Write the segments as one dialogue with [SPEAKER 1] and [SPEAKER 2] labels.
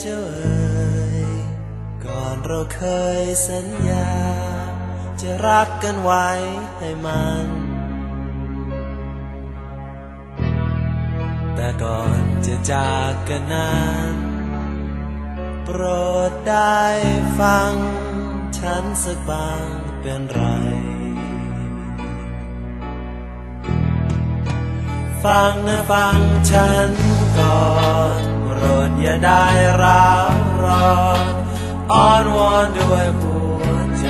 [SPEAKER 1] เจ้าเอ๋ยก่อนเราเคยสัญญา จะรักกันไว้ให้มัน แต่ก่อนจะจากกันนั้นโปรดได้ฟัง ฉันสักบางเป็นไร ฟังนะฟังฉันก่อน โปรดอย่าได้ร้าวรอนอ้อนวอนด้วยหัวใจ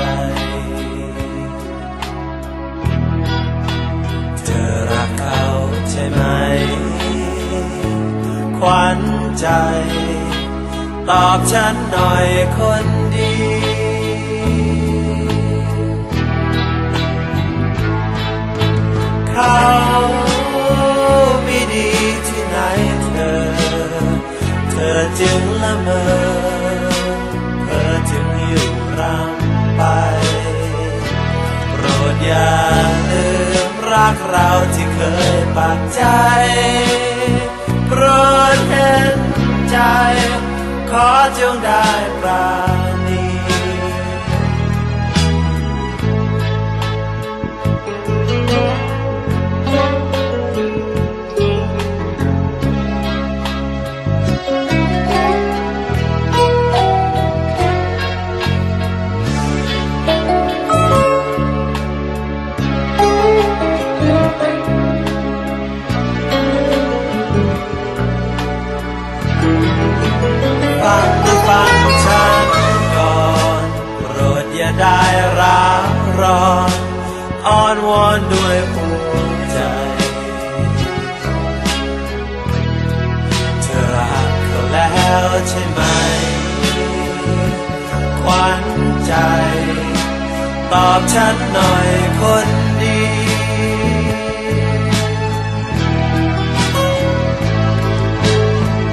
[SPEAKER 1] เธอรักเขาใช่ไหม ขวัญใจ ตอบฉันหน่อยคนดี รักเราที่เคยปักใจโปรดเห็นใจ ขอจงได้ปรา รดอย่าได้ร้าวร้อนอ้อนวอนด้วยหัวใจ เธอรักเขาแล้วใช่ไหมขวัญใจ ตอบฉันหน่อยคนดี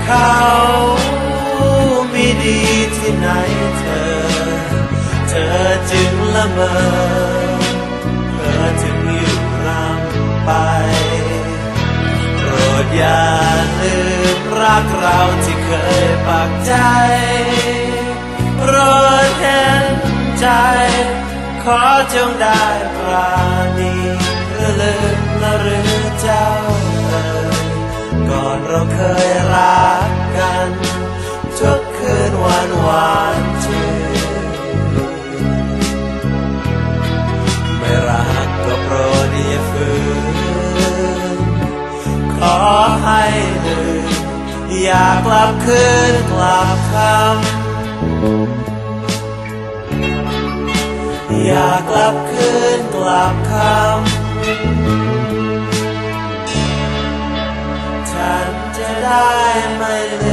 [SPEAKER 1] เขาไม่ดีที่ไหนเธอ เธอ มอเธอจึงอยู่รำไป โปรดอย่าลืมรักเราที่เคยปักใจโปรดเห็นใจ ขอจงได้ปราณีระลึกละหรือเจ้าเอ่ยก่อนเราเคย อยากกลับคืนกลับคำอยากกลับคืนกลับคำฉันจะได้ไม่ลื